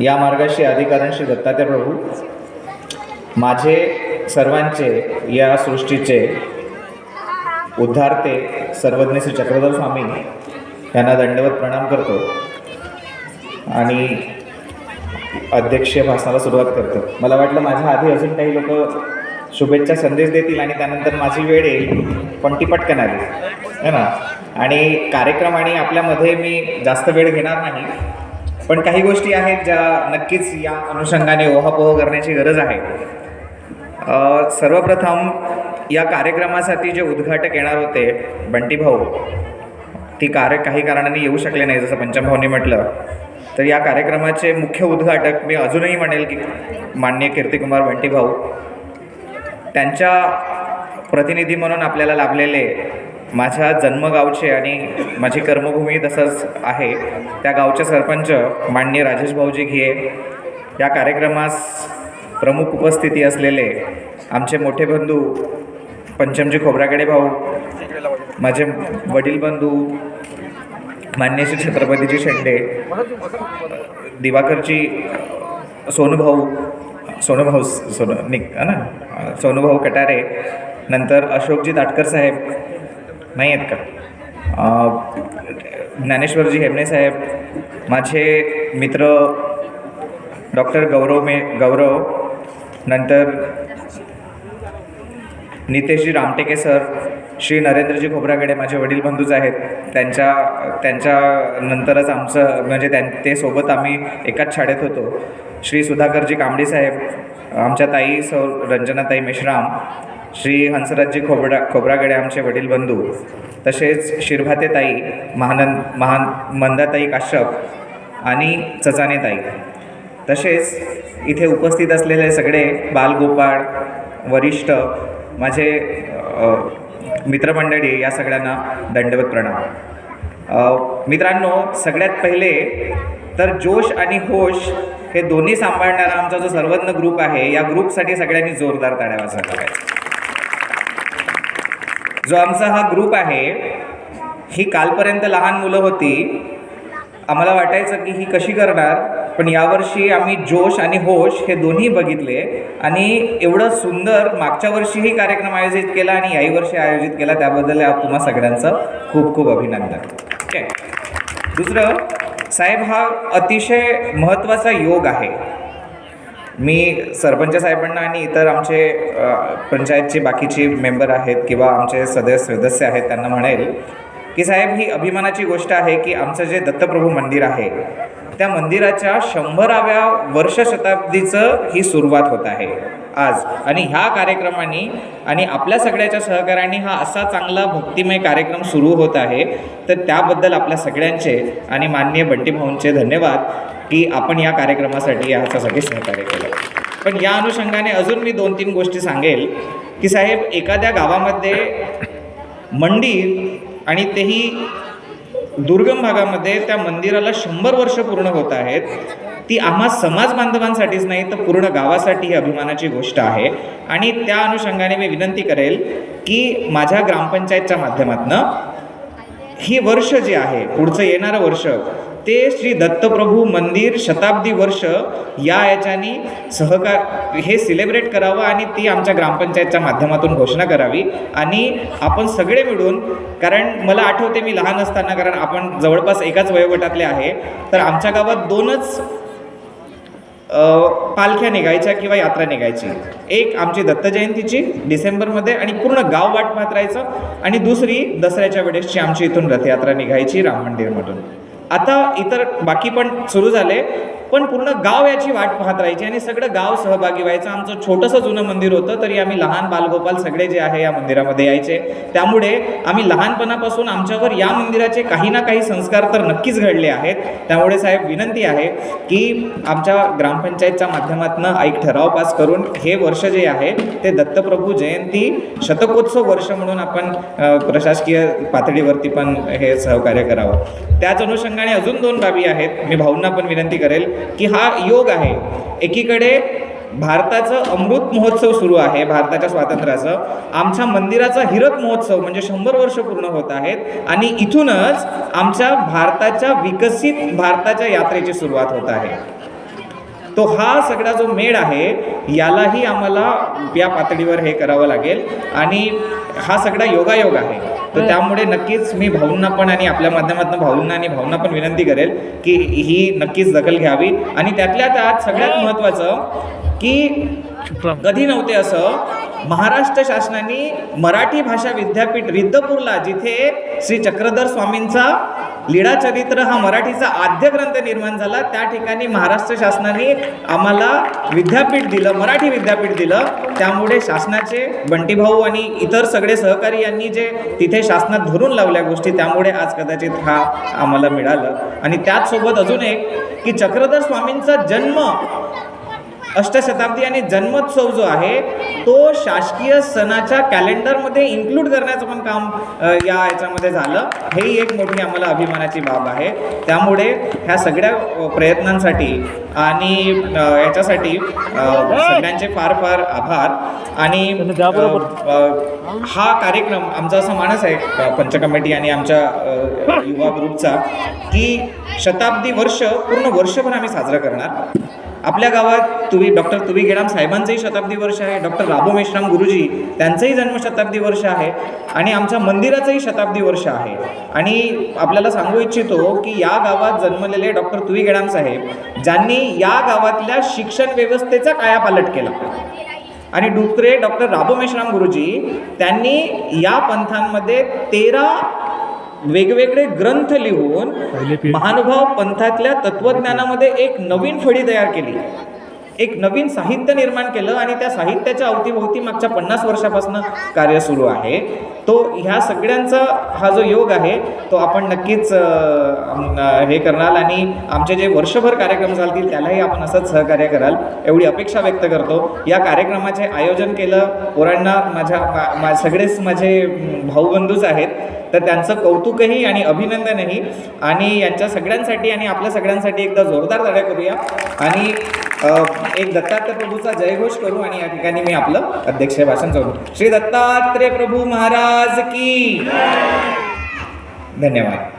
या मार्गाशी अधिकारण श्री दत्तात्रय प्रभू. माझे सर्वांचे या सृष्टीचे उद्धारते सर्वज्ञ श्री चक्रधर स्वामी यांना दंडवत प्रणाम करतो आणि अध्यक्षीय भाषणाला सुरुवात करतो. मला वाटलं माझ्या आधी अजून काही लोक शुभेच्छा संदेश देतील आणि त्यानंतर माझी वेळ येईल पण ती पटकन आली. है ना? आणि कार्यक्रम आणि आपल्यामध्ये मी जास्त वेळ घेणार नाही. पण काही गोष्टी आहेत ज्या नक्कीच या अनुषंगाने ओहापोह करण्याची गरज आहे. सर्वप्रथम या कार्यक्रमासाठी जे उद्घाटक येणार होते बंटी भाऊ ती कार्य काही कारणाने येऊ शकले नाही जसं पंचमभाऊनी म्हटलं. तर या कार्यक्रमाचे मुख्य उद्घाटक मी अजूनही म्हणेल की माननीय कीर्तिकुमार बंटी भाऊ त्यांच्या प्रतिनिधी म्हणून आपल्याला लाभलेले माझ्या जन्मगावचे आणि माझी कर्मभूमी तसंच आहे. त्या गावचे सरपंच माननीय राजेश भाऊजी घिये या कार्यक्रमास प्रमुख उपस्थिती असलेले आमचे मोठे बंधू पंचमजी खोबरागडे भाऊ माझे वडील बंधू मान्य श्री छत्रपतीजी शेंडे दिवाकरजी सोनूभाऊ सोनूभाऊ सोनू निक ना? सोनूभाऊ कटारे नंतर अशोकजी ताटकर साहेब नाही आहेत का ज्ञानेश्वरजी हेमणे साहेब माझे मित्र डॉक्टर गौरव मे गौरव नंतर नितेशजी रामटेके सर श्री नरेंद्रजी खोबरागडे माझे वडील बंधूच आहेत त्यांच्या त्यांच्या नंतरच आमचं म्हणजे त्यां ते सोबत आम्ही एकाच शाळेत होतो. श्री सुधाकरजी कांबडी साहेब आमच्या ताई सौ रंजनाताई मेश्राम श्री हंसराजजी खोबडा खोबरागडे आमचे वडील बंधू तसेच शिरभाते ताई महानंद महान मंदाताई काश्यप आणि चचाने ताई. तसेच इथे उपस्थित असलेले सगळे बालगोपाळ वरिष्ठ माझे मित्रमंडळी या सगळ्यांना दंडवत प्रणाम. मित्रांनो सगळ्यात पहिले तर जोश आणि होश हे दोन्ही सांभाळणारा आमचा जो सर्वज्ञ ग्रुप आहे या ग्रुपसाठी सगळ्यांनी जोरदार ताड्या वाजवायला पाहिजे जो आमचा हा ग्रुप आहे ही कालपर्यंत लहान मुलं होती. आम्हाला वाटायचं की ही कशी करणार पण यावर्षी आम्ही जोश आणि होश हे दोन्ही बघितले आणि एवढं सुंदर मागच्या वर्षीही कार्यक्रम आयोजित केला आणि याही वर्षी आयोजित केला त्याबद्दल तुम्हा सगळ्यांचं खूप खूप अभिनंदन. ठीक आहे दुसरं साहेब हा अतिशय महत्त्वाचा योग आहे. मी सरपंच साहेबांना आणि इतर आमचे पंचायतचे बाकीचे मेंबर आहेत किंवा आमचे सदस्य सदस्य आहेत त्यांना म्हणेल की साहेब ही अभिमानाची गोष्ट आहे की आमचं जे दत्तप्रभू मंदिर आहे त्या मंदिराच्या शंभराव्या वर्षशताब्दीचं ही सुरुवात होत आहे. आज. आणि ह्या कार्यक्रमाने आणि आपल्या सगळ्याच्या सहकार्याने हा असा चांगला भक्तिमय कार्यक्रम सुरू होत आहे. तर त्याबद्दल आपल्या सगळ्यांचे आणि माननीय बंटी भाऊंचे धन्यवाद की आपण या कार्यक्रमासाठी ह्याच्यासाठी सहकार्य केलं. पण या अनुषंगाने अजून मी दोन तीन गोष्टी सांगेल की साहेब एखाद्या गावामध्ये मंदिर आणि तेही दुर्गम भागामध्ये त्या मंदिराला शंभर वर्ष पूर्ण होत आहेत. ती आम्हा समाज बांधवांसाठीच नाही तर पूर्ण गावासाठी ही अभिमानाची गोष्ट आहे. आणि त्या अनुषंगाने मी विनंती करेल की माझ्या ग्रामपंचायतच्या माध्यमातनं ही वर्ष जे आहे पुढचं येणारं वर्ष ते श्री दत्तप्रभू मंदिर शताब्दी वर्ष या याच्यानी सहकार हे सिलेब्रेट करावं आणि ती आमच्या ग्रामपंचायतच्या माध्यमातून घोषणा करावी. आणि आपण सगळे मिळून कारण मला आठवते मी लहान असताना कारण आपण जवळपास एकाच वयोगटातले आहे तर आमच्या गावात दोनच पालख्या निघायच्या किंवा यात्रा निघायची. एक आमची दत्तजयंतीची डिसेंबरमध्ये आणि पूर्ण गाव वाट पाहत राहायचं आणि दुसरी दसऱ्याच्या वेळेसची आमची इथून रथयात्रा निघायची राम मंदिरमधून. आता इतर बाकी पण सुरू झाले. पण पूर्ण गाव याची वाट पाहत राहायची आणि सगळं गाव सहभागी व्हायचं. आमचं छोटंसं जुनं मंदिर होतं तरी आम्ही लहान बालगोपाल सगळे जे आहे या मंदिरामध्ये यायचे. त्यामुळे आम्ही लहानपणापासून आमच्यावर या मंदिराचे काही ना काही संस्कार तर नक्कीच घडले आहेत. त्यामुळे साहेब विनंती आहे की आमच्या ग्रामपंचायतच्या माध्यमातून एक ठराव पास करून हे वर्ष जे आहे ते दत्तप्रभू जयंती शतकोत्सव वर्ष म्हणून आपण प्रशासकीय पातळीवरती पण हे सहकार्य करावं. त्याच अनुषंगाने अजून दोन बाबी आहेत. मी भाऊंना पण विनंती करेल की हा योग आहे. एकीकडे भारताचं अमृत महोत्सव सुरू आहे भारताच्या स्वातंत्र्याचं. आमच्या मंदिराचा हिरक महोत्सव म्हणजे शंभर वर्ष पूर्ण होत आहेत आणि इथूनच आमच्या भारताच्या विकसित भारताच्या यात्रेची सुरुवात होत आहे. तो हा सगळा जो मेळ आहे यालाही आम्हाला या पातळीवर हे करावं लागेल आणि हा सगळा योगायोग आहे. तर त्यामुळे नक्कीच मी भाऊंना पण आणि आपल्या माध्यमातून भाऊंना आणि भाऊंना पण विनंती करेल की ही नक्कीच दखल घ्यावी. आणि त्यातल्या त्यात सगळ्यात महत्त्वाचं की कधी नव्हते असं महाराष्ट्र शासनाने मराठी भाषा विद्यापीठ रिद्धपूरला जिथे श्री चक्रधर स्वामींचा लीळा चरित्र हा मराठीचा आद्य ग्रंथ निर्माण झाला. त्या ठिकाणी महाराष्ट्र शासनाने आम्हाला विद्यापीठ दिलं मराठी विद्यापीठ दिलं. त्यामुळे शासनाचे बंटीभाऊ आणि इतर सगळे सहकारी यांनी जे तिथे शासनात धरून लावल्या गोष्टी त्यामुळे आज कदाचित हा आम्हाला मिळालं. आणि त्याचसोबत अजून एक की चक्रधर स्वामींचा जन्म अष्टशताब्दी आणि जन्मोत्सव जो आहे तो शासकीय सणाच्या कॅलेंडरमध्ये इन्क्लूड करण्याचं पण काम या याच्यामध्ये झालं. हेही एक मोठी आम्हाला अभिमानाची बाब आहे. त्यामुळे ह्या सगळ्या प्रयत्नांसाठी आणि याच्यासाठी सगळ्यांचे फार फार आभार. आणि हा कार्यक्रम आमचा असा मानस आहे पंच कमिटी आणि आमच्या युवा ग्रुपचा की शताब्दी वर्ष पूर्ण वर्षभर आम्ही साजरा करणार. आपल्या गावात तुवी डॉक्टर तुवी गेडाम साहेबांचंही शताब्दी वर्ष आहे डॉक्टर राबो मेश्राम गुरुजी त्यांचंही जन्मशताब्दी वर्ष आहे आणि आमच्या मंदिराचंही शताब्दी वर्ष आहे. आणि आपल्याला सांगू इच्छितो की या गावात जन्मलेले डॉक्टर तुवी गेडाम साहेब ज्यांनी या गावातल्या शिक्षण व्यवस्थेचा कायापालट केला. आणि दुसरे डॉक्टर राबो मेश्राम गुरुजी त्यांनी या पंथांमध्ये तेरा वेगवेगळे ग्रंथ लिहून महानुभाव पंथातल्या तत्वज्ञानामध्ये एक नवीन फळी तयार केली. एक नवीन साहित्य निर्माण केलं आणि त्या साहित्याच्या अवतीभोवती मागच्या पन्नास वर्षापासून कार्य सुरू आहे. तो ह्या सगळ्यांचा हा जो योग आहे तो आपण नक्कीच हे करणार आणि आमचे जे वर्षभर कार्यक्रम चालतील त्यालाही आपण असंच सहकार्य कराल. एवढी अपेक्षा व्यक्त करतो. या कार्यक्रमाचे आयोजन केलं पोरांना माझ्या मा- मा सगळेच माझे भाऊबंधूच आहेत. तर त्यांचं कौतुकही आणि अभिनंदनही. आणि यांच्या सगळ्यांसाठी आणि आपल्या सगळ्यांसाठी एकदा जोरदार टाळ्या करूया. आणि एक दत्तात्रय प्रभूचा जयघोष करू आणि या ठिकाणी मी आपलं अध्यक्ष भाषण करू. श्री दत्तात्रय प्रभू महाराज की धन्यवाद.